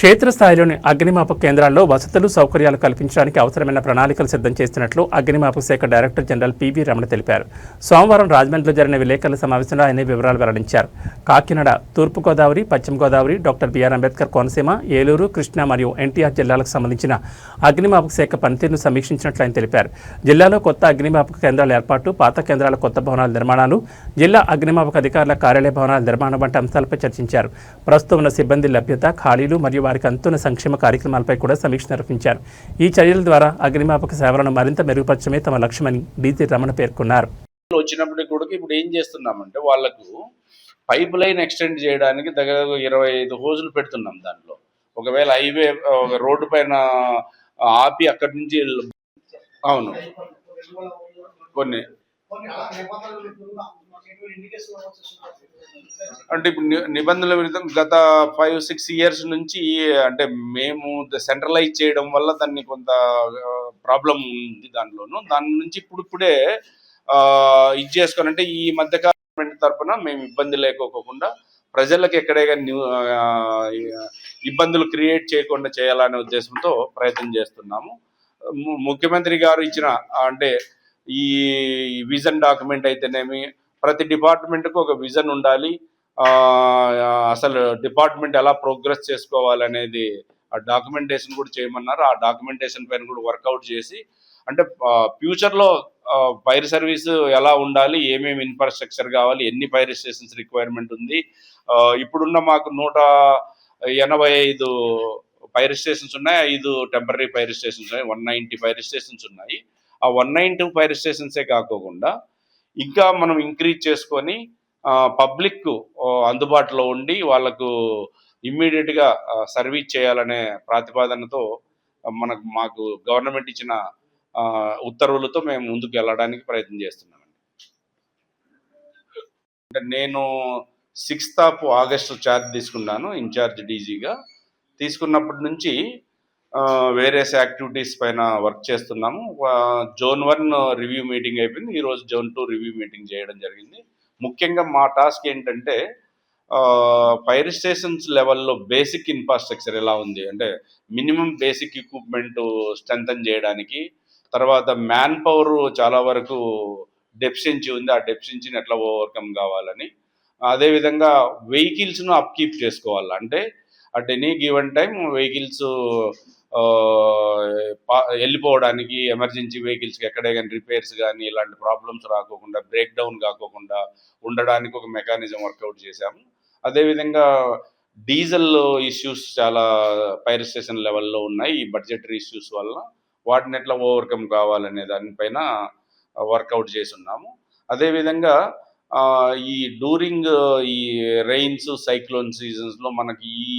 క్షేత్రస్థాయిలోని అగ్నిమాపక కేంద్రాల్లో వసతులు సౌకర్యాలు కల్పించడానికి అవసరమైన ప్రణాళికలు సిద్ధం చేస్తున్నట్లు అగ్నిమాపక శాఖ డైరెక్టర్ జనరల్ పివి రమణ తెలిపారు. సోమవారం రాజమండ్రిలో జరిగిన విలేకరుల సమావేశంలో ఆయన వివరాలు వెల్లడించారు. కాకినాడ తూర్పుగోదావరి పశ్చిమ గోదావరి డాక్టర్ బిఆర్ అంబేద్కర్ కోనసీమ ఏలూరు కృష్ణా మరియు ఎన్టీఆర్ జిల్లాలకు సంబంధించిన అగ్నిమాపక శాఖ పనితీరును సమీక్షించినట్లు ఆయన తెలిపారు. జిల్లాలో కొత్త అగ్నిమాపక కేంద్రాల ఏర్పాటు పాత కేంద్రాల కొత్త భవనాల నిర్మాణాలు జిల్లా అగ్నిమాపక అధికారుల కార్యాలయ భవనాల నిర్మాణం వంటి అంశాలపై చర్చించారు. ప్రస్తుతం ఉన్న సిబ్బంది లభ్యత ఖాళీలు మరియు వారికి అందుతున్న సంక్షేమ కార్యక్రమాలపై కూడా సమీక్ష నిర్వహించారు. ఈ చర్యల ద్వారా అగ్నిమాపక సేవలను మరింత మెరుగుపరచమే తమ లక్ష్యమని డీజీ రమణ పేర్కొన్నారు. వచ్చినప్పుడు కూడా ఇప్పుడు ఏం చేస్తున్నామంటే వాళ్ళకు పైప్ లైన్ ఎక్స్టెండ్ చేయడానికి దగ్గర ఇరవై ఐదు హోజులు పెడుతున్నాం దాంట్లో. ఒకవేళ హైవే ఒక రోడ్డు పైన ఆపి అక్కడి నుంచి అవును. కొన్ని. అంటే ఇప్పుడు నిబంధనల విరుద్ధం గత ఫైవ్ సిక్స్ ఇయర్స్ నుంచి అంటే మేము సెంట్రలైజ్ చేయడం వల్ల దాన్ని కొంత ప్రాబ్లం ఉంది దానిలోను. దాని నుంచి ఇప్పుడు ఇప్పుడే ఇది చేసుకొని అంటే ఈ మధ్య గవర్నమెంట్ తరఫున మేము ఇబ్బంది లేకోకుండా ప్రజలకు ఎక్కడే కానీ ఇబ్బందులు క్రియేట్ చేయకుండా చేయాలనే ఉద్దేశంతో ప్రయత్నం చేస్తున్నాము. ముఖ్యమంత్రి గారు ఇచ్చిన అంటే ఈ విజన్ డాక్యుమెంట్ అయితేనేమి ప్రతి డిపార్ట్మెంట్కు ఒక విజన్ ఉండాలి. అసలు డిపార్ట్మెంట్ ఎలా ప్రోగ్రెస్ చేసుకోవాలనేది ఆ డాక్యుమెంటేషన్ కూడా చేయమన్నారు. ఆ డాక్యుమెంటేషన్ పైన కూడా వర్కౌట్ చేసి అంటే ఫ్యూచర్లో ఫైర్ సర్వీస్ ఎలా ఉండాలి ఏమేమి ఇన్ఫ్రాస్ట్రక్చర్ కావాలి ఎన్ని ఫైర్ స్టేషన్స్ రిక్వైర్మెంట్ ఉంది. ఇప్పుడున్న మాకు నూట ఎనభై ఐదు ఫైర్ స్టేషన్స్ ఉన్నాయి. ఐదు టెంపరీ ఫైర్ స్టేషన్స్ ఉన్నాయి. వన్ నైంటీ ఫైర్ స్టేషన్స్ ఉన్నాయి. ఆ వన్ నైంటీ ఫైర్ స్టేషన్సే కాకోకుండా ఇంకా మనం ఇంక్రీజ్ చేసుకొని పబ్లిక్ అందుబాటులో ఉండి వాళ్ళకు ఇమ్మీడియట్గా సర్వీస్ చేయాలనే ప్రతిపాదనతో మనకు మాకు గవర్నమెంట్ ఇచ్చిన ఉత్తర్వులతో మేము ముందుకు వెళ్ళడానికి ప్రయత్నం చేస్తున్నామండి. అంటే నేను సిక్స్త్ ఆఫ్ ఆగస్టు ఛార్జ్ తీసుకున్నాను ఇన్ఛార్జ్ డీజీగా తీసుకున్నప్పటి నుంచి వేరియస్ యాక్టివిటీస్ పైన వర్క్ చేస్తున్నాము. జోన్ వన్ రివ్యూ మీటింగ్ అయిపోయింది. ఈరోజు జోన్ టూ రివ్యూ మీటింగ్ చేయడం జరిగింది. ముఖ్యంగా మా టాస్క్ ఏంటంటే ఫైర్ స్టేషన్స్ లెవెల్లో బేసిక్ ఇన్ఫ్రాస్ట్రక్చర్ ఎలా ఉంది? అంటే మినిమం బేసిక్ ఎక్విప్మెంట్ స్ట్రెంథన్ చేయడానికి తర్వాత మ్యాన్ పవర్ చాలా వరకు డెఫిషియన్సీ ఉంది. ఆ డెఫిషియన్సీని ఎట్లా ఓవర్కమ్ కావాలని. అదేవిధంగా వెహికల్స్ను అప్కీప్ చేసుకోవాలి? అంటే at any given time vehicles వెళ్ళిపోవడానికి ఎమర్జెన్సీ వెహికల్స్కి ఎక్కడే కానీ రిపేర్స్ కానీ ఇలాంటి ప్రాబ్లమ్స్ రాకోకుండా బ్రేక్ డౌన్ కాకోకుండా ఉండడానికి ఒక మెకానిజం వర్కౌట్ చేశాము అదేవిధంగా డీజిల్ ఇష్యూస్ చాలా ఫైర్ స్టేషన్ లెవెల్లో ఉన్నాయి. ఈ బడ్జెటరీ ఇష్యూస్ వల్ల వాటిని ఎట్లా ఓవర్కమ్ కావాలనే దానిపైన వర్కౌట్ చేసి ఉన్నాము అదేవిధంగా ఈ డూరింగ్ ఈ రెయిన్స్ సైక్లోన్ సీజన్స్లో మనకి ఈ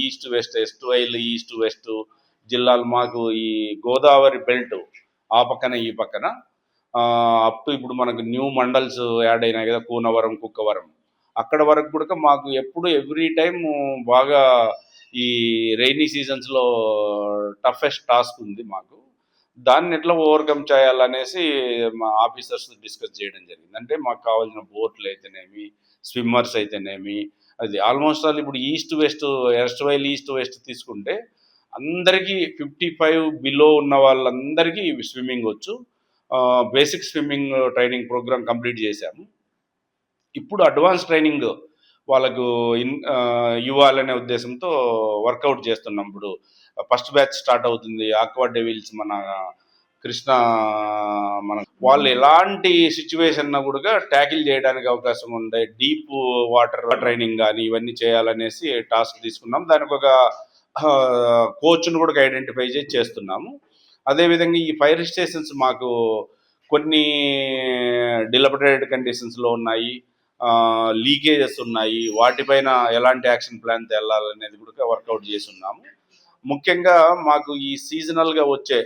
east west erstwhile east west జిల్లాలు మాకు ఈ గోదావరి బెల్ట్ ఆ పక్కన ఈ పక్కన. అప్ టు ఇప్పుడు మనకు న్యూ మండల్స్ యాడ్ అయినాయి కదా కూనవరం కుక్కవరం. అక్కడ వరకు కూడా మాకు ఎప్పుడు ఎవ్రీ టైం బాగా ఈ రైనీ సీజన్స్లో టఫెస్ట్ టాస్క్ ఉంది మాకు. దాన్ని ఎట్లా ఓవర్కమ్ చేయాలనేసి మా ఆఫీసర్స్ డిస్కస్ చేయడం జరిగింది. అంటే మాకు కావాల్సిన బోట్లు అయితేనేమి స్విమ్మర్స్ అయితేనేమి అది ఆల్మోస్ట్ ఆల్ ఇప్పుడు east west ఎస్ట్ while east west తీసుకుంటే అందరికీ ఫిఫ్టీ ఫైవ్ బిలో ఉన్న వాళ్ళందరికీ స్విమ్మింగ్ వచ్చు. Basic swimming training programme complete చేశాము. ఇప్పుడు అడ్వాన్స్ ట్రైనింగ్ వాళ్ళకు ఇన్ ఇవ్వాలనే ఉద్దేశంతో వర్కౌట్ చేస్తున్నాం. ఇప్పుడు ఫస్ట్ బ్యాచ్ స్టార్ట్ అవుతుంది. ఆక్వా డెవిల్స్ మన కృష్ణ మన వాళ్ళు ఎలాంటి సిచ్యువేషన్ కూడా ట్యాకిల్ చేయడానికి అవకాశం ఉండే డీప్ వాటర్ ట్రైనింగ్ కానీ ఇవన్నీ చేయాలనేసి టాస్క్ తీసుకున్నాం. దానికి ఒక కోచ్ను కూడా ఐడెంటిఫై చేసి చేస్తున్నాము. అదేవిధంగా ఈ ఫైర్ స్టేషన్స్ మాకు కొన్ని డిలబరేటెడ్ కండిషన్స్లో ఉన్నాయి. లీకేజెస్ ఉన్నాయి. వాటిపైన ఎలాంటి యాక్షన్ ప్లాన్ తెల్లాలనేది కూడా వర్కౌట్ చేసి ఉన్నాము ముఖ్యంగా మాకు ఈ సీజనల్గా వచ్చే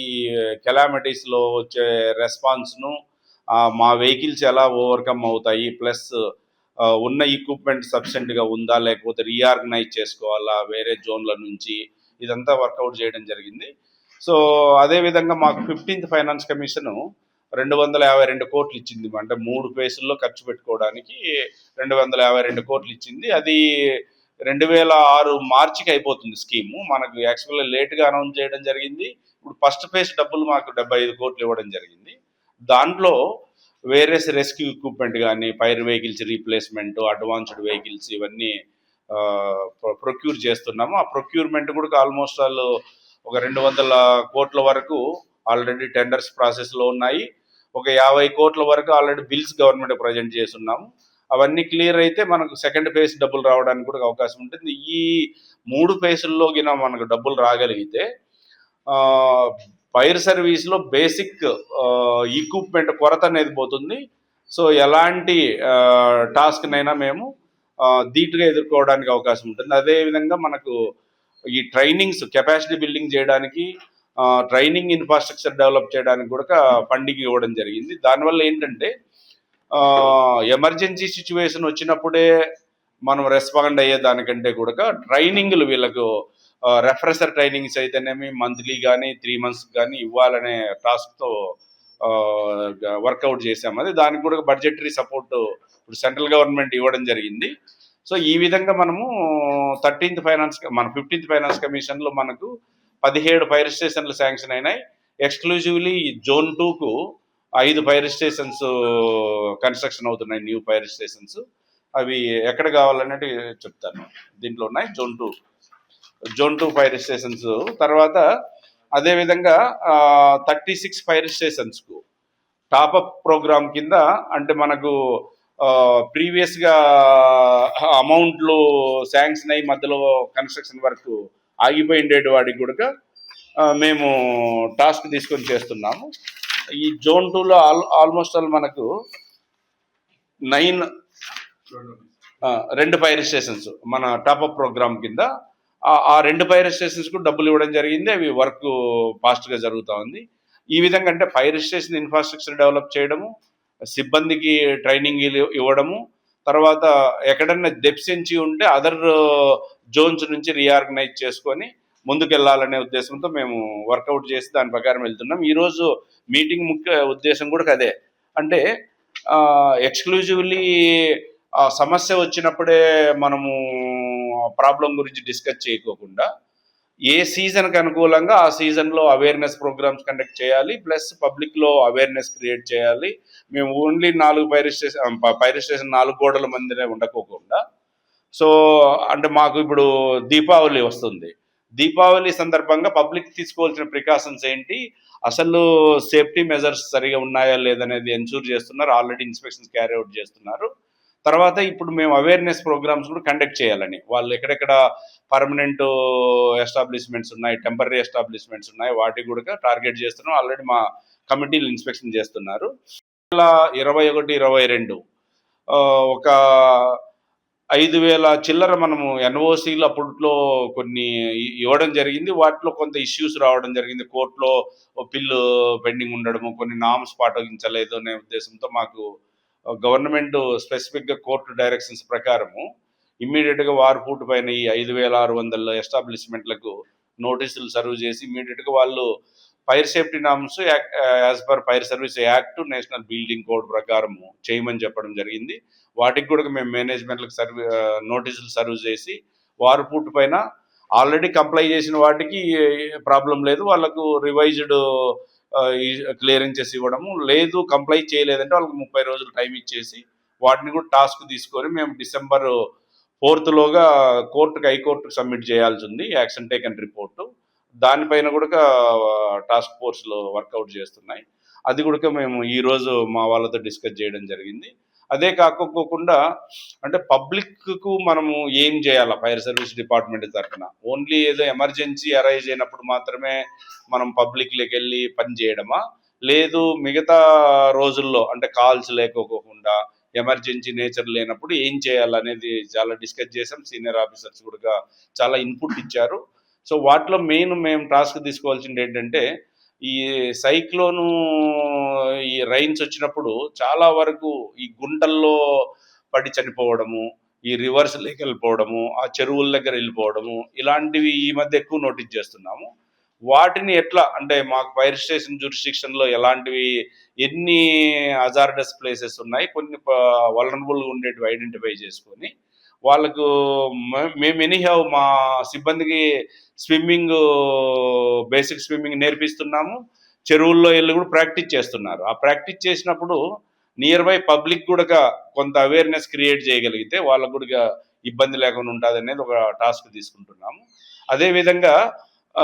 ఈ కెలామిటీస్లో వచ్చే రెస్పాన్స్ను మా వెహికల్స్ ఎలా ఓవర్కమ్ అవుతాయి ప్లస్ ఉన్న ఎక్విప్మెంట్ సఫిషియెంట్గా ఉందా లేకపోతే రీఆర్గనైజ్ చేసుకోవాలా వేరే జోన్ల నుంచి ఇదంతా వర్కౌట్ చేయడం జరిగింది. సో అదేవిధంగా మాకు ఫిఫ్టీన్త్ ఫైనాన్స్ కమిషను రెండు వందల యాభై రెండు కోట్లు ఇచ్చింది. అంటే మూడు ఫేసుల్లో ఖర్చు పెట్టుకోవడానికి రెండు వందల యాభై రెండు కోట్లు ఇచ్చింది. అది రెండు వేల ఆరు మార్చికి అయిపోతుంది స్కీము మనకు యాక్చువల్గా లేట్గా అనౌన్స్ చేయడం జరిగింది. ఇప్పుడు ఫస్ట్ ఫేజ్ డబ్బులు మాకు డెబ్బై ఐదు కోట్లు ఇవ్వడం జరిగింది. దాంట్లో వేరియస్ రెస్క్యూ ఎక్విప్మెంట్ కానీ fire vehicles replacement advanced vehicles ఇవన్నీ ప్రొక్యూర్ చేస్తున్నాము. ఆ ప్రొక్యూర్మెంట్ కూడా ఆల్మోస్ట్ వాళ్ళు ఒక రెండు వందల కోట్ల వరకు ఆల్రెడీ టెండర్స్ ప్రాసెస్లో ఉన్నాయి. ఒక యాభై కోట్ల వరకు ఆల్రెడీ బిల్స్ గవర్నమెంట్ ప్రజెంట్ చేస్తున్నాము. అవన్నీ క్లియర్ అయితే మనకు సెకండ్ ఫేజ్ డబ్బులు రావడానికి కూడా అవకాశం ఉంటుంది. ఈ మూడు ఫేజుల్లో గిన మనకు డబ్బులు రాగలిగితే ఫైర్ సర్వీస్లో బేసిక్ ఈక్విప్మెంట్ కొరత అనేది పోతుంది. సో ఎలాంటి టాస్క్నైనా మేము దీటుగా ధీటుగా ఎదుర్కోవడానికి అవకాశం ఉంటుంది. అదేవిధంగా మనకు ఈ ట్రైనింగ్స్ కెపాసిటీ బిల్డింగ్ చేయడానికి ట్రైనింగ్ ఇన్ఫ్రాస్ట్రక్చర్ డెవలప్ చేయడానికి కూడా ఫండింగ్ ఇవ్వడం జరిగింది. దానివల్ల ఏంటంటే ఎమర్జెన్సీ సిచ్యువేషన్ వచ్చినప్పుడే మనం రెస్పాండ్ అయ్యే దానికంటే కూడా ట్రైనింగ్లు వీళ్ళకు రెఫ్రెషర్ ట్రైనింగ్స్ అయితేనేమి మంత్లీ కానీ త్రీ మంత్స్ కానీ ఇవ్వాలనే టాస్క్తో వర్కౌట్ చేసాము అది దానికి కూడా బడ్జెటరీ సపోర్ట్ ఇప్పుడు సెంట్రల్ గవర్నమెంట్ ఇవ్వడం జరిగింది. సో ఈ విధంగా మనము థర్టీన్త్ ఫైనాన్స్ మన ఫిఫ్టీన్త్ ఫైనాన్స్ కమిషన్లో మనకు పదిహేడు ఫైర్ స్టేషన్లు శాంక్షన్ అయినాయి. ఎక్స్క్లూజివ్లీ జోన్ టూకు ఐదు ఫైర్ స్టేషన్స్ కన్స్ట్రక్షన్ అవుతున్నాయి న్యూ ఫైర్ స్టేషన్స్ అవి ఎక్కడ కావాలన్నట్టు చెప్తాను. దీంట్లో ఉన్నాయి zone two zone two fire stations. తర్వాత అదేవిధంగా థర్టీ సిక్స్ ఫైర్ స్టేషన్స్కు టాపప్ ప్రోగ్రామ్ కింద అంటే మనకు ప్రీవియస్గా అమౌంట్లు శాంక్షన్ అయ్యి మధ్యలో కన్స్ట్రక్షన్ వర్క్ ఆగిపోయిండేటి వాడికి కూడా మేము టాస్క్ తీసుకొని చేస్తున్నాము. ఈ జోన్ టూలో ఆల్ ఆల్మోస్ట్ ఆల్ మనకు నైన్ రెండు ఫైర్ స్టేషన్స్ మన టాప్అప్ ప్రోగ్రామ్ కింద ఆ- రెండు ఫైర్ స్టేషన్స్ కూడా డబ్బులు ఇవ్వడం జరిగింది. అవి వర్క్ ఫాస్ట్గా జరుగుతూ ఉంది. ఈ విధంగా అంటే ఫైర్ స్టేషన్ ఇన్ఫ్రాస్ట్రక్చర్ డెవలప్ చేయడము సిబ్బందికి ట్రైనింగ్ ఇవ్వడము తర్వాత ఎక్కడన్నా డెఫిషియన్సీ ఉంటే అదర్ జోన్స్ నుంచి రీఆర్గనైజ్ చేసుకొని ముందుకెళ్ళాలనే ఉద్దేశంతో మేము వర్కౌట్ చేసి దాని ప్రకారం వెళ్తున్నాం. ఈరోజు మీటింగ్ ముఖ్య ఉద్దేశం కూడా అదే. అంటే ఎక్స్క్లూజివ్లీ సమస్య వచ్చినప్పుడే మనము ప్రాబ్లం గురించి డిస్కస్ చేయకోకుండా ఏ సీజన్కి అనుకూలంగా ఆ సీజన్లో అవేర్నెస్ ప్రోగ్రామ్స్ కండక్ట్ చేయాలి ప్లస్ పబ్లిక్లో అవేర్నెస్ క్రియేట్ చేయాలి. మేము ఓన్లీ నాలుగు ఫైర్ స్టేషన్ ఫైర్ స్టేషన్ నాలుగు గోడల మందినే ఉండకోకుండా. సో అంటే మాకు ఇప్పుడు దీపావళి వస్తుంది. దీపావళి సందర్భంగా పబ్లిక్ తీసుకోవాల్సిన ప్రికాషన్స్ ఏంటి? అసలు సేఫ్టీ మెజర్స్ సరిగా ఉన్నాయా లేదనేది ఎన్షూర్ చేస్తున్నారు. ఆల్రెడీ ఇన్స్పెక్షన్స్ క్యారీ అవుట్ చేస్తున్నారు. తర్వాత ఇప్పుడు మేము అవేర్నెస్ ప్రోగ్రామ్స్ కూడా కండక్ట్ చేయాలని. వాళ్ళు ఎక్కడెక్కడ పర్మనెంట్ ఎస్టాబ్లిష్మెంట్స్ ఉన్నాయి టెంపరీ ఎస్టాబ్లిష్మెంట్స్ ఉన్నాయి వాటికి కూడా టార్గెట్ చేస్తున్నాం. ఆల్రెడీ మా కమిటీలు ఇన్స్పెక్షన్ చేస్తున్నారు. ఇరవై ఒకటి ఇరవై రెండు ఒక ఐదు వేల చిల్లర మనము ఎన్ఓసీలు అప్పట్లో కొన్ని ఇవ్వడం జరిగింది. వాటిలో కొంత ఇష్యూస్ రావడం జరిగింది. కోర్టులో పిల్లు పెండింగ్ ఉండడము కొన్ని నామ్స్ పాటించలేదు అనే ఉద్దేశంతో మాకు గవర్నమెంట్ స్పెసిఫిక్గా కోర్టు డైరెక్షన్స్ ప్రకారము ఇమ్మీడియట్గా వారు పైన ఈ ఐదు వేల ఆరు వందల ఎస్టాబ్లిష్మెంట్లకు నోటీసులు సర్వ్ చేసి ఇమ్మీడియట్గా వాళ్ళు fire safety norms as per fire service act national building code ప్రకారము చేయమని చెప్పడం జరిగింది. వాటికి కూడా మేము మేనేజ్మెంట్లకు సర్వీ నోటీసులు సర్వ్ చేసి వారు పైన ఆల్రెడీ కంప్లై చేసిన వాటికి ప్రాబ్లం లేదు. వాళ్ళకు రివైజ్డ్ క్లియరెన్సెస్ ఇవ్వడము. లేదు కంప్లై చేయలేదంటే వాళ్ళకి ముప్పై రోజులు టైం ఇచ్చేసి వాటిని కూడా టాస్క్ తీసుకొని మేము డిసెంబర్ ఫోర్త్లోగా కోర్టుకి హైకోర్టుకు సబ్మిట్ చేయాల్సి ఉంది యాక్షన్ టేకన్ రిపోర్టు దానిపైన కూడా టాస్క్ ఫోర్స్లో వర్కౌట్ చేస్తున్నాయి. అది కూడా మేము ఈరోజు మా వాళ్ళతో డిస్కస్ చేయడం జరిగింది. అదే కాకోకుండా అంటే పబ్లిక్కు మనము ఏం చేయాలా? ఫైర్ సర్వీస్ డిపార్ట్మెంట్ తరఫున. ఓన్లీ ఏదో ఎమర్జెన్సీ అరైజ్ అయినప్పుడు మాత్రమే మనం పబ్లిక్లోకి వెళ్ళి పని చేయడమా? లేదు మిగతా రోజుల్లో అంటే కాల్స్ లేకోకుండా ఎమర్జెన్సీ నేచర్ లేనప్పుడు ఏం చేయాలనేది చాలా డిస్కస్ చేసాం సీనియర్ ఆఫీసర్స్ కూడా చాలా ఇన్పుట్ ఇచ్చారు. సో వాటిలో మెయిన్ మేము టాస్క్ తీసుకోవాల్సింది ఏంటంటే ఈ సైక్లోను ఈ రైన్స్ వచ్చినప్పుడు చాలా వరకు ఈ గుంటల్లో పడి చనిపోవడము ఈ రివర్స్ లేక వెళ్ళిపోవడము ఆ చెరువుల దగ్గర వెళ్ళిపోవడము ఇలాంటివి ఈ మధ్య ఎక్కువ నోటీస్ చేస్తున్నాము. వాటిని ఎట్లా అంటే మాకు ఫైర్ స్టేషన్ జ్యూరిస్టిక్షన్లో ఎలాంటివి ఎన్ని అజార్డస్ ప్లేసెస్ ఉన్నాయి కొన్ని వలనబుల్గా ఉండేటివి ఐడెంటిఫై చేసుకొని వాళ్ళకు మే- మేము ఎనీహౌ మా సిబ్బందికి స్విమ్మింగ్ బేసిక్ స్విమ్మింగ్ నేర్పిస్తున్నాము. చెరువుల్లో వెళ్ళి కూడా ప్రాక్టీస్ చేస్తున్నారు. ఆ ప్రాక్టీస్ చేసినప్పుడు నియర్ బై పబ్లిక్ కూడా కొంత అవేర్నెస్ క్రియేట్ చేయగలిగితే వాళ్ళకు కూడా ఇబ్బంది లేకుండా ఉంటుంది అనేది ఒక టాస్క్ తీసుకుంటున్నాము. అదేవిధంగా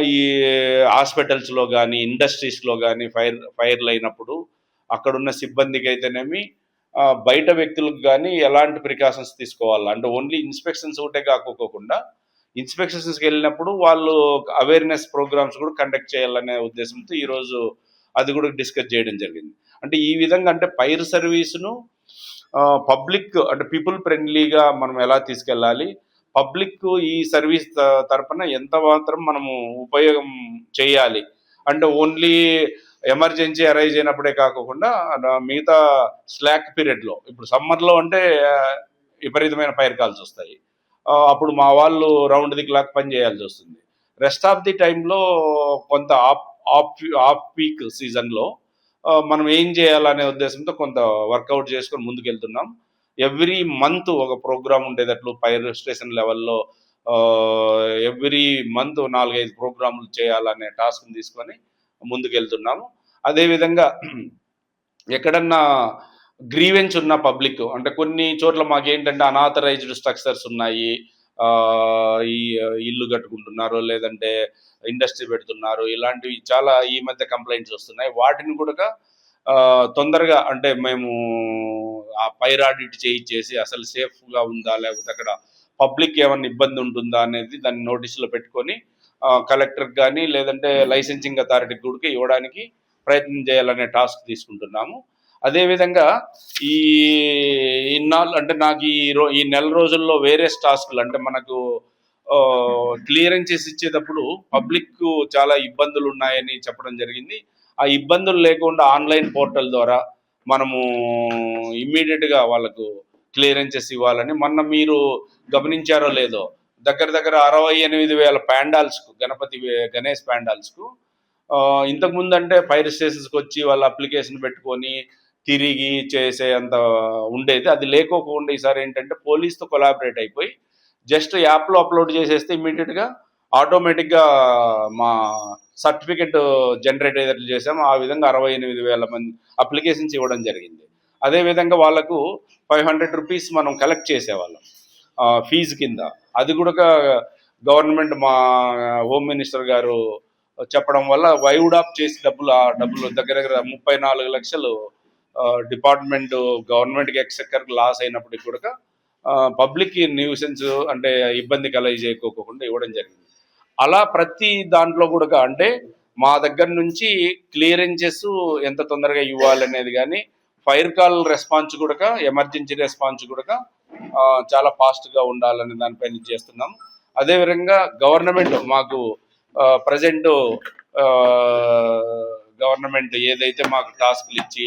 ఈ హాస్పిటల్స్లో కానీ ఇండస్ట్రీస్లో కానీ ఫైర్ ఫైర్లు అయినప్పుడు అక్కడున్న సిబ్బందికి అయితేనేమి బయట వ్యక్తులకు కానీ ఎలాంటి ప్రికాషన్స్ తీసుకోవాలి? అంటే ఓన్లీ ఇన్స్పెక్షన్స్ ఒకటే కాకోకుండా ఇన్స్పెక్షన్స్కి వెళ్ళినప్పుడు వాళ్ళు అవేర్నెస్ ప్రోగ్రామ్స్ కూడా కండక్ట్ చేయాలనే ఉద్దేశంతో ఈరోజు అది కూడా డిస్కస్ చేయడం జరిగింది. అంటే ఈ విధంగా అంటే పైర్ సర్వీస్ను పబ్లిక్ అంటే పీపుల్ ఫ్రెండ్లీగా మనం ఎలా తీసుకెళ్ళాలి? పబ్లిక్ ఈ సర్వీస్ త- తరపున ఎంత మాత్రం మనము ఉపయోగం చేయాలి? అంటే ఓన్లీ ఎమర్జెన్సీ అరైజ్ అయినప్పుడే కాకుండా నా- మిగతా స్లాక్ పీరియడ్లో ఇప్పుడు సమ్మర్లో అంటే విపరీతమైన ఫైర్ కాల్స్ వస్తాయి. అప్పుడు మా వాళ్ళు రౌండ్ ది క్లాక్ పని చేయాల్సి వస్తుంది. రెస్ట్ ఆఫ్ ది టైంలో కొంత ఆఫ్ ఆఫ్ ఆఫ్ పీక్ సీజన్లో మనం ఏం చేయాలనే ఉద్దేశంతో కొంత వర్కౌట్ చేసుకొని ముందుకెళ్తున్నాం. ఎవ్రీ మంత్ ఒక ప్రోగ్రామ్ ఉండేటట్లు పైర్ స్టేషన్ లెవెల్లో ఎవ్రీ మంత్ నాలుగైదు ప్రోగ్రాములు చేయాలనే టాస్క్ తీసుకొని ముందుకెళ్తున్నాము. అదేవిధంగా ఎక్కడన్నా గ్రీవెన్స్ ఉన్న పబ్లిక్ అంటే కొన్ని చోట్ల మాకేంటంటే అనాథరైజ్డ్ స్ట్రక్చర్స్ ఉన్నాయి. ఈ ఇల్లు కట్టుకుంటున్నారు లేదంటే ఇండస్ట్రీ పెడుతున్నారు. ఇలాంటివి చాలా ఈ మధ్య కంప్లైంట్స్ వస్తున్నాయి. వాటిని కూడా తొందరగా అంటే మేము ఆ పైర్ ఆడిట్ చేయించేసి అసలు సేఫ్గా ఉందా లేకపోతే అక్కడ పబ్లిక్ ఏమైనా ఇబ్బంది ఉంటుందా అనేది దాన్ని నోటీసులో పెట్టుకొని కలెక్టర్ కానీ లేదంటే లైసెన్సింగ్ అథారిటీకి కూడా ఇవ్వడానికి ప్రయత్నం చేయాలనే టాస్క్ తీసుకుంటున్నాము. అదేవిధంగా ఈ ఇన్నాళ్ళు అంటే నాకు ఈ రో ఈ నెల రోజుల్లో వేరే టాస్క్లు అంటే మనకు క్లియరెన్సెస్ ఇచ్చేటప్పుడు పబ్లిక్ చాలా ఇబ్బందులు ఉన్నాయని చెప్పడం జరిగింది. ఆ ఇబ్బందులు లేకుండా ఆన్లైన్ పోర్టల్ ద్వారా మనము ఇమ్మీడియట్గా వాళ్ళకు క్లియరెన్సెస్ ఇవ్వాలని మొన్న మీరు గమనించారో లేదో దగ్గర దగ్గర అరవై ఎనిమిది వేల ప్యాండాల్స్కు గణపతి గణేష్ ప్యాండాల్స్కు ఇంతకుముందు అంటే ఫైర్ స్టేషన్స్కి వచ్చి వాళ్ళ అప్లికేషన్ పెట్టుకొని తిరిగి చేసే అంత ఉండేది. అది లేకోకుండా ఈసారి ఏంటంటే పోలీస్తో కొలాబరేట్ అయిపోయి జస్ట్ యాప్లో అప్లోడ్ చేసేస్తే ఇమ్మీడియట్గా ఆటోమేటిక్గా మా సర్టిఫికెట్ జనరేట్ అయ్యేటట్లు చేసాము ఆ విధంగా అరవై ఎనిమిది వేల మంది అప్లికేషన్స్ ఇవ్వడం జరిగింది. అదేవిధంగా వాళ్ళకు ఫైవ్ హండ్రెడ్ రూపీస్ మనం కలెక్ట్ చేసేవాళ్ళం. ఫీజు కింద. అది కూడా గవర్నమెంట్ మా హోమ్ మినిస్టర్ గారు చెప్పడం వల్ల వైవుడ్ ఆఫ్ చేసి డబ్బులు ఆ డబ్బులు దగ్గర దగ్గర ముప్పై నాలుగు లక్షలు డిపార్ట్మెంట్ గవర్నమెంట్కి ఎక్సెక్కర్కి లాస్ అయినప్పటికీ కూడా పబ్లిక్ న్యూసెన్స్ అంటే ఇబ్బంది కలగజేయకోకుండా ఇవ్వడం జరిగింది. అలా ప్రతి దాంట్లో కూడా అంటే మా దగ్గర నుంచి క్లియరెన్సెస్ ఎంత తొందరగా ఇవ్వాలనేది కానీ ఫైర్ కాల్ రెస్పాన్స్ కూడా ఎమర్జెన్సీ రెస్పాన్స్ కూడా చాలా ఫాస్ట్గా ఉండాలనే దానిపైన చేస్తున్నాం. అదేవిధంగా గవర్నమెంట్ మాకు ప్రజెంట్ గవర్నమెంట్ ఏదైతే మాకు టాస్క్లు ఇచ్చి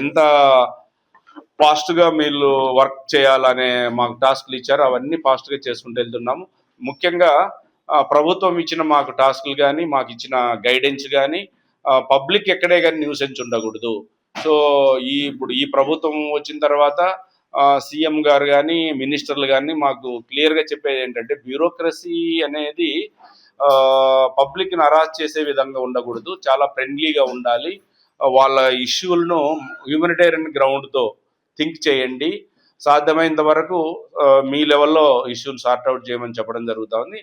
ఎంత ఫాస్ట్గా మీరు వర్క్ చేయాలనే మాకు టాస్క్లు ఇచ్చారు అవన్నీ ఫాస్ట్గా చేసుకుంటూ వెళ్తున్నాము. ముఖ్యంగా ప్రభుత్వం ఇచ్చిన మాకు టాస్క్లు కానీ మాకు ఇచ్చిన గైడెన్స్ కానీ పబ్లిక్ ఎక్కడే కానీ న్యూసెన్స్ ఉండకూడదు. సో ఈ ఇప్పుడు ఈ ప్రభుత్వం వచ్చిన తర్వాత సీఎం గారు కానీ మినిస్టర్లు కానీ మాకు క్లియర్గా చెప్పేది ఏంటంటే బ్యూరోక్రసీ అనేది పబ్లిక్ని అరాజ్ చేసే విధంగా ఉండకూడదు. చాలా ఫ్రెండ్లీగా ఉండాలి. వాళ్ళ ఇష్యూలను హ్యూమనిటేరియన్ గ్రౌండ్తో థింక్ చేయండి. సాధ్యమైనంత వరకు మీ లెవెల్లో ఇష్యూని సార్ట్అవుట్ చేయమని చెప్పడం జరుగుతుంది